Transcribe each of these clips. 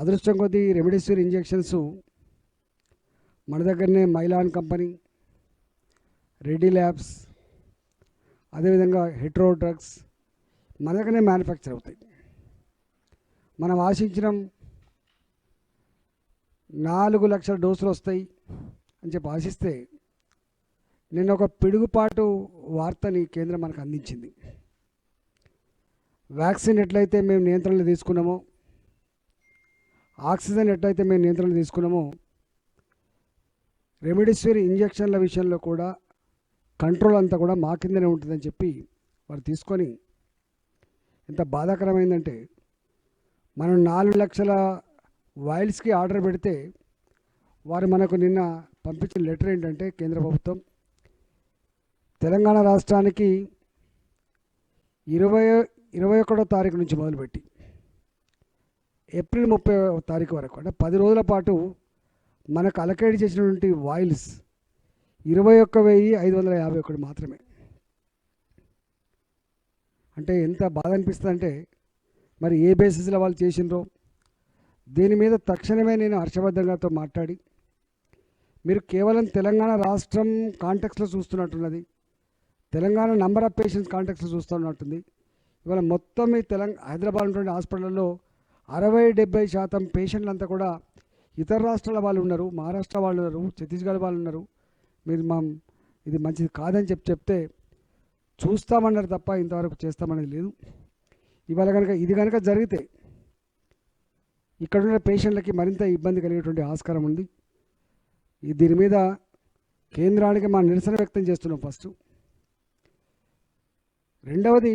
అదృష్టం కొద్దీ remdesivir injections మన దగ్గరనే మైలాన్ కంపెనీ రెడ్డి ల్యాబ్స్ అదేవిధంగా హెట్రో డ్రగ్స్ మన దగ్గరనే మ్యానుఫ్యాక్చర్ అవుతాయి. మనం ఆశించిన నాలుగు లక్షల డోసులు వస్తాయి అని చెప్పి ఆశిస్తే నిన్న ఒక పిడుగుపాటు వార్తని కేంద్రం మనకు అందించింది. వ్యాక్సిన్ ఎట్లయితే మేము నియంత్రణలో తీసుకున్నామో ఆక్సిజన్ ఎట్లయితే మేము నియంత్రణ తీసుకున్నామో రెమిడిసివిర్ ఇంజక్షన్ల విషయంలో కూడా కంట్రోల్ అంతా కూడా మా కిందనే ఉంటుందని చెప్పి వారు తీసుకొని ఎంత బాధాకరమైందంటే మనం నాలుగు లక్షల వైల్స్కి ఆర్డర్ పెడితే వారు మనకు నిన్న పంపించిన లెటర్ ఏంటంటే కేంద్ర ప్రభుత్వం తెలంగాణ రాష్ట్రానికి ఇరవై ఇరవై ఒకటో తారీఖు నుంచి మొదలుపెట్టి ఏప్రిల్ ముప్పై తారీఖు వరకు అంటే పది రోజుల పాటు మనకు అలకేట్ చేసినటువంటి వాయిల్స్ ఇరవై ఒక్క వెయ్యి ఐదు వందల యాభై ఒకటి మాత్రమే. అంటే ఎంత బాధ అనిపిస్తుంది అంటే మరి ఏ బేసిస్లో వాళ్ళు చేసినరో దీని మీద తక్షణమే నేను హర్షవర్ధన్ గారితో మాట్లాడి మీరు కేవలం తెలంగాణ రాష్ట్రం కాంటెక్స్లో చూస్తున్నట్టున్నది తెలంగాణ నంబర్ ఆఫ్ పేషెంట్స్ కాంటెక్స్లో చూస్తున్నట్టుంది ఇవాళ మొత్తం ఈ తెలంగాణ హైదరాబాద్ ఉన్నటువంటి హాస్పిటల్లో అరవై డెబ్బై శాతం పేషెంట్లంతా కూడా ఇతర రాష్ట్రాల వాళ్ళు ఉన్నారు మహారాష్ట్ర వాళ్ళు ఉన్నారు ఛత్తీస్గఢ్ వాళ్ళు ఉన్నారు. మీరు మా ఇది మంచిది కాదని చెప్పి చెప్తే చూస్తామన్నారు తప్ప ఇంతవరకు చేస్తామనేది లేదు. ఇవాళ కనుక ఇది కనుక జరిగితే ఇక్కడున్న పేషెంట్లకి మరింత ఇబ్బంది కలిగేటువంటి ఆస్కారం ఉంది. ఈ దీని మీద కేంద్రానికి మా నిరసన వ్యక్తం చేస్తున్నాం ఫస్ట్. రెండవది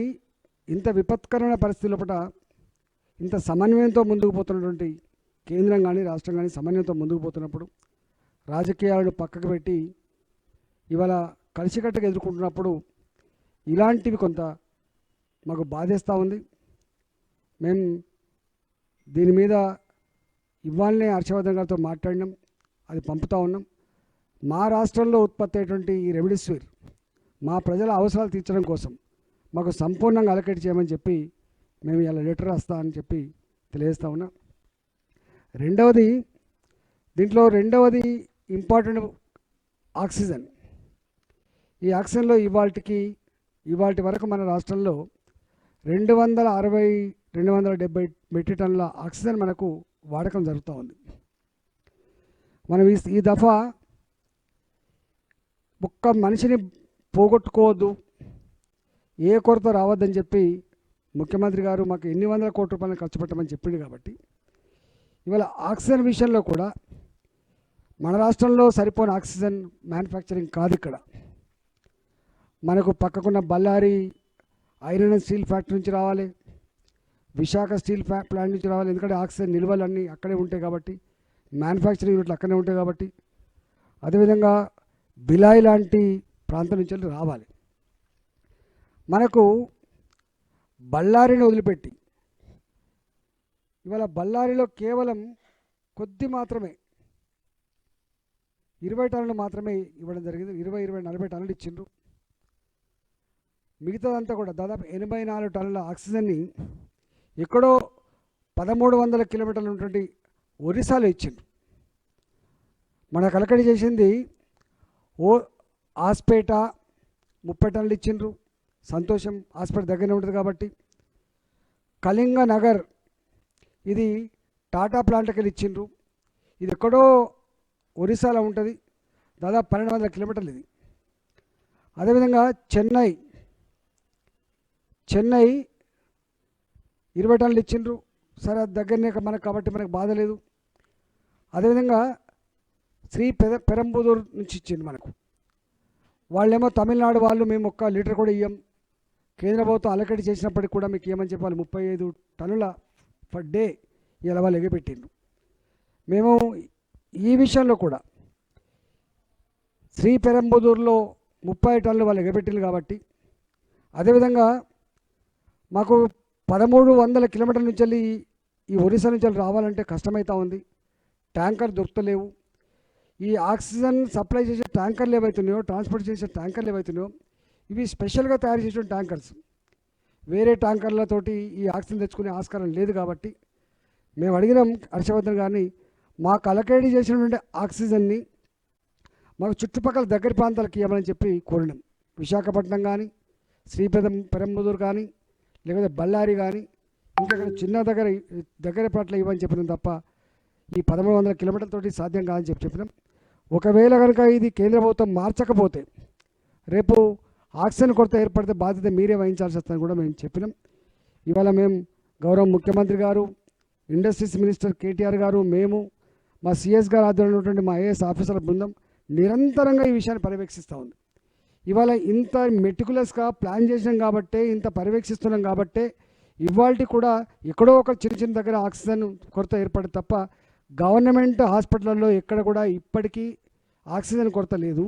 ఇంత విపత్కరమైన పరిస్థితి లోపల ఇంత సమన్వయంతో ముందుకు పోతున్నటువంటి కేంద్రం కానీ రాష్ట్రం కానీ సమన్వయంతో ముందుకు పోతున్నప్పుడు రాజకీయాలను పక్కకు పెట్టి ఇవాళ కలిసికట్టుగా ఎదుర్కొంటున్నప్పుడు ఇలాంటివి కొంత మాకు బాధేస్తూ ఉంది. మేము దీని మీద ఇవాళనే హర్షవర్ధన్ గారితో మాట్లాడినాం. అది పంపుతా ఉన్నాం. మా రాష్ట్రంలో ఉత్పత్తి అయ్యేటువంటి ఈ రెమిడిసివిర్ మా ప్రజల అవసరాలు తీర్చడం కోసం మాకు సంపూర్ణంగా అలకేట్ చేయమని చెప్పి మేము ఇలా లెటర్ రాస్తా అని చెప్పి తెలియజేస్తా ఉన్నా. రెండవది దీంట్లో రెండవది ఇంపార్టెంట్ ఆక్సిజన్. ఈ ఆక్సిజన్లో ఇవాళకి ఇవాటి వరకు మన రాష్ట్రంలో రెండు వందల అరవై రెండు వందల డెబ్బై మెట్రిక్ టన్నుల ఆక్సిజన్ మనకు వాడకం జరుగుతూ ఉంది. మనం ఈ ఈ దఫా ఒక్క మనిషిని పోగొట్టుకోవద్దు ఏ కొరత రావద్దని చెప్పి ముఖ్యమంత్రి గారు మాకు ఎన్ని వందల కోట్ల రూపాయలు ఖర్చు పెట్టమని చెప్పింది కాబట్టి ఇవాళ ఆక్సిజన్ విషయంలో కూడా మన రాష్ట్రంలో సరిపోని ఆక్సిజన్ మ్యానుఫ్యాక్చరింగ్ కాదు ఇక్కడ. మనకు పక్కకున్న Ballari iron and steel factory నుంచి రావాలి విశాఖ స్టీల్ ఫ్యా ప్లాంట్ నుంచి రావాలి ఎందుకంటే ఆక్సిజన్ నిల్వలు అన్నీ అక్కడే ఉంటాయి కాబట్టి మ్యానుఫ్యాక్చరింగ్ యూనిట్లు అక్కడే ఉంటాయి కాబట్టి అదేవిధంగా బిలాయ్ లాంటి ప్రాంతం నుంచి వెళ్ళి రావాలి. మనకు బళ్ళారిని వదిలిపెట్టి. ఇవాళ బళ్ళారిలో కేవలం కొద్ది మాత్రమే ఇరవై టన్నులు మాత్రమే ఇవ్వడం జరిగింది. ఇరవై ఇరవై నలభై టన్నులు ఇచ్చిండ్రు. మిగతాదంతా కూడా దాదాపు ఎనభై నాలుగు టన్నుల ఆక్సిజన్ని ఎక్కడో పదమూడు వందల కిలోమీటర్లు ఉన్నటువంటి ఒరిస్సాలో ఇచ్చిండ్రు. మన కలకడి చేసింది ఓ ఆస్పేట ముప్పై టన్నులు ఇచ్చిండ్రు. సంతోషం హాస్పిటల్ దగ్గరనే ఉంటుంది కాబట్టి. కళింగ నగర్ ఇది టాటా ప్లాంట్కి వెళ్ళి ఇచ్చిండ్రు. ఇది ఎక్కడో ఒరిస్సాలో ఉంటుంది. దాదాపు పన్నెండు వందల కిలోమీటర్లు ఇది. అదేవిధంగా చెన్నై చెన్నై ఇరవై టన్నులు ఇచ్చిండ్రు. సరే అది దగ్గరనే మనకు కాబట్టి మనకు బాధ లేదు. అదేవిధంగా శ్రీ పెద పెరంబుదూర్ నుంచి ఇచ్చింది మనకు. వాళ్ళేమో తమిళనాడు వాళ్ళు మేము ఒక్క లీటర్ కూడా ఇయ్యం. కేంద్ర ప్రభుత్వం అలకడి చేసినప్పటికి కూడా మీకు ఏమని చెప్పాలి? ముప్పై ఐదు టన్నుల పర్ డే ఇలా వాళ్ళు ఎగపెట్టిండ్రు మేము ఈ విషయంలో కూడా శ్రీ పెరంబుదూరులో ముప్పై టన్నులు వాళ్ళు ఎగపెట్టిండ్రు కాబట్టి అదేవిధంగా మాకు పదమూడు వందల కిలోమీటర్ల నుంచి వెళ్ళి ఈ ఒరిస్సా నుంచి వెళ్ళి రావాలంటే కష్టమవుతా ఉంది. ట్యాంకర్ దొరుకుతలేవు. ఈ ఆక్సిజన్ సప్లై చేసే ట్యాంకర్లు ఏవైతున్నాయో ట్రాన్స్పోర్ట్ చేసే ట్యాంకర్లు ఏవైతున్నాయో ఇవి స్పెషల్గా తయారు చేసిన ట్యాంకర్స్. వేరే ట్యాంకర్లతోటి ఈ ఆక్సిజన్ తెచ్చుకునే ఆస్కారం లేదు కాబట్టి మేము అడిగినాం హర్షవర్ధన్ గారిని మాకు అలకేడి చేసినటువంటి ఆక్సిజన్ని మాకు చుట్టుపక్కల దగ్గర ప్రాంతాలకు ఇవ్వమని చెప్పి కోరినాం. విశాఖపట్నం కానీ శ్రీపెదం పెరంబదూరు కానీ లేకపోతే బళ్ళారి కానీ ఇంకా చిన్న దగ్గర దగ్గర పట్ల ఇవ్వని చెప్పినాం తప్ప ఈ పదమూడు వందల కిలోమీటర్లతోటి సాధ్యం కాదని చెప్పి చెప్పినాం. ఒకవేళ కనుక ఇది కేంద్ర ప్రభుత్వం మార్చకపోతే రేపు ఆక్సిజన్ కొరత ఏర్పడితే బాధ్యత మీరే వహించాల్సి వస్తుందని కూడా మేము చెప్పినాం. ఇవాళ మేము గౌరవ ముఖ్యమంత్రి గారు ఇండస్ట్రీస్ మినిస్టర్ కేటీఆర్ గారు మేము మా సిఎస్ గారు ఆధ్వర్యంలో ఉన్నటువంటి మా ఐఏఎస్ ఆఫీసర్ల బృందం నిరంతరంగా ఈ విషయాన్ని పర్యవేక్షిస్తూ ఉంది. ఇవాళ ఇంత మెటికులస్గా ప్లాన్ చేసినాం కాబట్టే ఇంత పర్యవేక్షిస్తున్నాం కాబట్టే ఇవాళ కూడా ఎక్కడో ఒక చిన్న చిన్న దగ్గర ఆక్సిజన్ కొరత ఏర్పడి తప్ప గవర్నమెంట్ హాస్పిటల్లో ఎక్కడ కూడా ఇప్పటికీ ఆక్సిజన్ కొరత లేదు.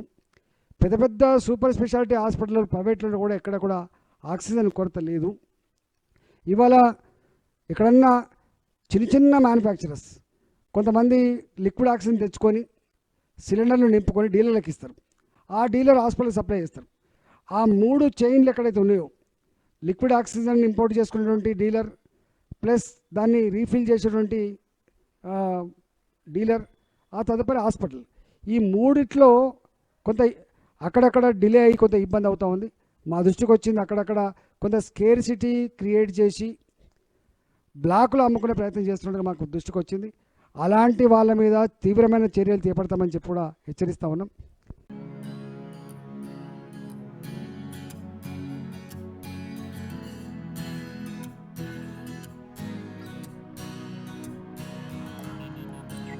పెద్ద పెద్ద సూపర్ స్పెషాలిటీ హాస్పిటల్ ప్రైవేట్లో కూడా ఎక్కడ కూడా ఆక్సిజన్ కొరత లేదు. ఇవాళ ఎక్కడన్నా చిన్న చిన్న మ్యానుఫ్యాక్చరర్స్ కొంతమంది లిక్విడ్ ఆక్సిజన్ తెచ్చుకొని సిలిండర్లు నింపుకొని డీలర్లకు ఇస్తారు. ఆ డీలర్ హాస్పిటల్కి సప్లై చేస్తారు. ఆ మూడు చైన్లు ఎక్కడైతే ఉన్నాయో లిక్విడ్ ఆక్సిజన్ ఇంపోర్ట్ చేసుకునేటువంటి డీలర్ ప్లస్ దాన్ని రీఫిల్ చేసేటువంటి డీలర్ ఆ తదుపరి హాస్పిటల్. ఈ మూడిట్లో కొంత అక్కడక్కడ డిలే అయ్యి కొంత ఇబ్బంది అవుతూ ఉంది. మా దృష్టికి వచ్చింది అక్కడక్కడ కొంత స్కేర్ సిటీ క్రియేట్ చేసి బ్లాకులు అమ్ముకునే ప్రయత్నం చేస్తున్నట్టుగా మాకు దృష్టికి వచ్చింది. అలాంటి వాళ్ళ మీద తీవ్రమైన చర్యలు చేపడతామని చెప్పి కూడా హెచ్చరిస్తా ఉన్నాం.